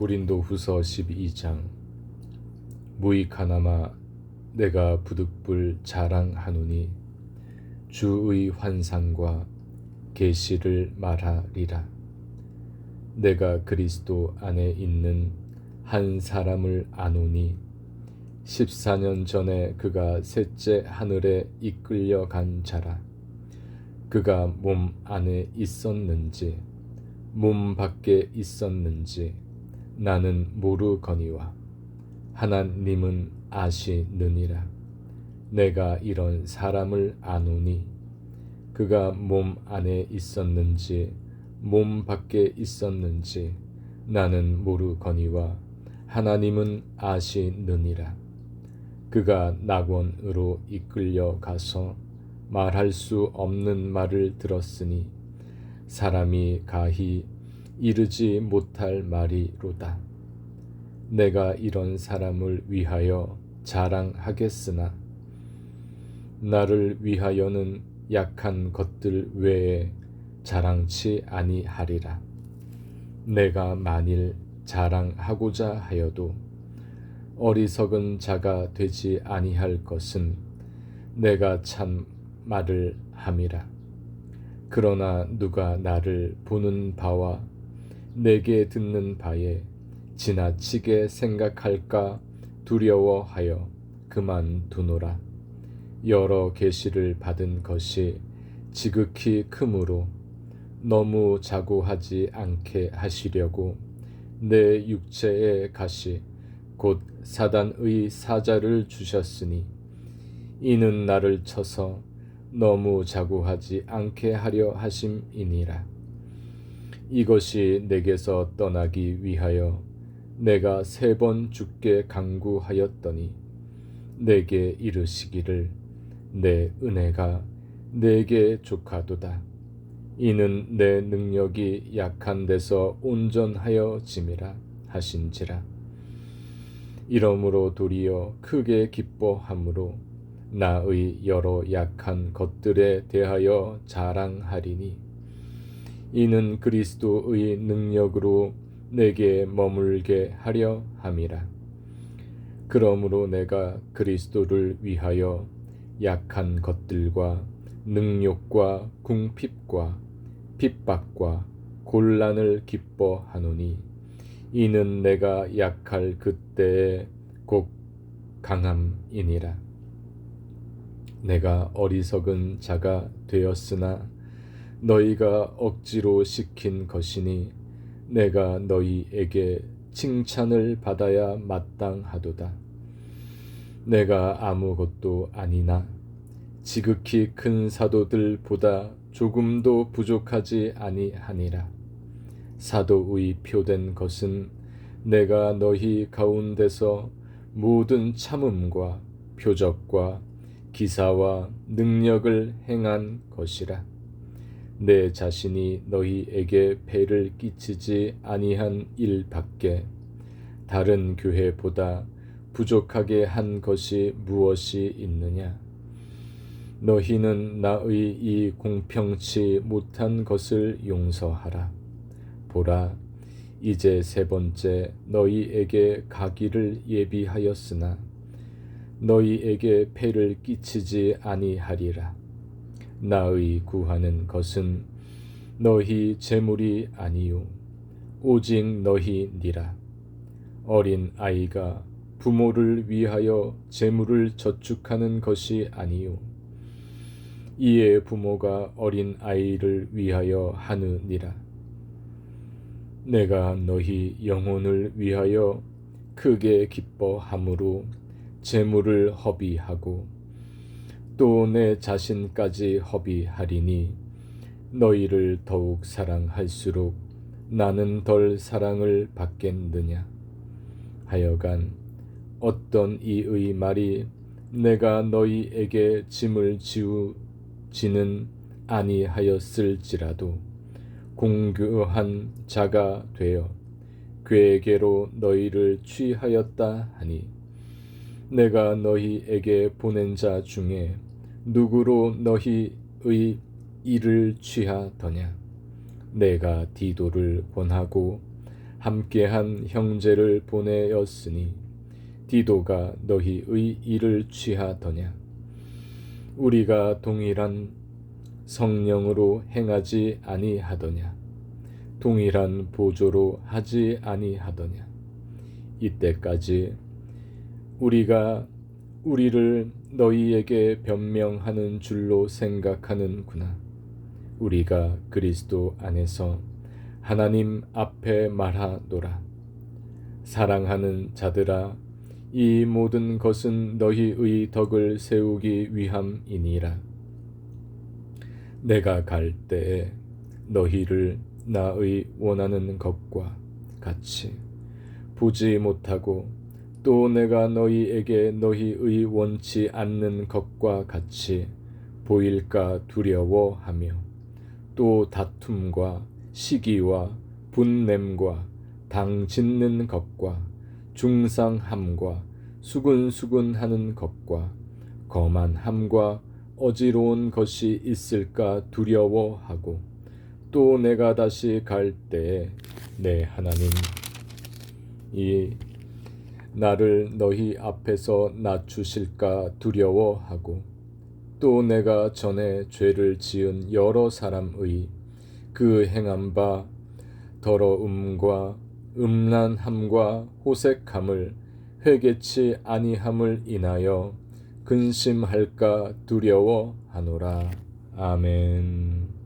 고린도 후서 12장. 무익하나마 내가 부득불 자랑하노니 주의 환상과 계시를 말하리라. 내가 그리스도 안에 있는 한 사람을 아노니 14년 전에 그가 셋째 하늘에 이끌려 간 자라. 그가 몸 안에 있었는지 몸 밖에 있었는지 나는 모르거니와 하나님은 아시느니라. 내가 이런 사람을 아노니 그가 몸 안에 있었는지 몸 밖에 있었는지 나는 모르거니와 하나님은 아시느니라. 그가 낙원으로 이끌려 가서 말할 수 없는 말을 들었으니 사람이 가히 이르지 못할 말이로다. 내가 이런 사람을 위하여 자랑하겠으나 나를 위하여는 약한 것들 외에 자랑치 아니하리라. 내가 만일 자랑하고자 하여도 어리석은 자가 되지 아니할 것은 내가 참 말을 함이라. 그러나 누가 나를 보는 바와 내게 듣는 바에 지나치게 생각할까 두려워하여 그만두노라. 여러 계시를 받은 것이 지극히 크므로 너무 자고하지 않게 하시려고 내 육체의 가시 곧 사단의 사자를 주셨으니 이는 나를 쳐서 너무 자고하지 않게 하려 하심이니라. 이것이 내게서 떠나기 위하여 내가 세 번 죽게 강구하였더니 내게 이르시기를 내 은혜가 내게 족하도다. 이는 내 능력이 약한 데서 온전하여 짐이라 하신지라. 이러므로 도리어 크게 기뻐함으로 나의 여러 약한 것들에 대하여 자랑하리니 이는 그리스도의 능력으로 내게 머물게 하려 함이라. 그러므로 내가 그리스도를 위하여 약한 것들과 능욕과 궁핍과 핍박과 곤란을 기뻐하노니 이는 내가 약할 그때에 곧 강함이니라. 내가 어리석은 자가 되었으나 너희가 억지로 시킨 것이니 내가 너희에게 칭찬을 받아야 마땅하도다. 내가 아무것도 아니나 지극히 큰 사도들보다 조금도 부족하지 아니하니라. 사도의 표된 것은 내가 너희 가운데서 모든 참음과 표적과 기사와 능력을 행한 것이라. 내 자신이 너희에게 배를 끼치지 아니한 일 밖에 다른 교회보다 부족하게 한 것이 무엇이 있느냐? 너희는 나의 이 공평치 못한 것을 용서하라. 보라, 이제 세 번째 너희에게 가기를 예비하였으나 너희에게 폐를 끼치지 아니하리라. 나의 구하는 것은 너희 재물이 아니요 오직 너희니라. 어린 아이가 부모를 위하여 재물을 저축하는 것이 아니요 이에 부모가 어린 아이를 위하여 하느니라. 내가 너희 영혼을 위하여 크게 기뻐함으로 재물을 허비하고 또 내 자신까지 허비하리니 너희를 더욱 사랑할수록 나는 덜 사랑을 받겠느냐? 하여간 어떤 이의 말이 내가 너희에게 짐을 지우지는 아니하였을지라도 공교한 자가 되어 괴계로 너희를 취하였다 하니 내가 너희에게 보낸 자 중에 누구로 너희의 일을 취하더냐? 내가 디도를 권하고 함께한 형제를 보내었으니 디도가 너희의 일을 취하더냐? 우리가 동일한 성령으로 행하지 아니하더냐? 동일한 보조로 하지 아니하더냐? 이때까지 우리가 우리를 너희에게 변명하는 줄로 생각하는구나. 우리가 그리스도 안에서 하나님 앞에 말하노라. 사랑하는 자들아, 이 모든 것은 너희의 덕을 세우기 위함이니라. 내가 갈 때에 너희를 나의 원하는 것과 같이 보지 못하고 또 내가 너희에게 너희의 원치 않는 것과 같이 보일까 두려워하며 또 다툼과 시기와 분냄과 당 짓는 것과 중상함과 수근수근하는 것과 거만함과 어지러운 것이 있을까 두려워하고 또 내가 다시 갈 때에 내 하나님 이 나를 너희 앞에서 낮추실까 두려워하고 또 내가 전에 죄를 지은 여러 사람의 그 행한 바 더러움과 음란함과 호색함을 회개치 아니함을 인하여 근심할까 두려워하노라. 아멘.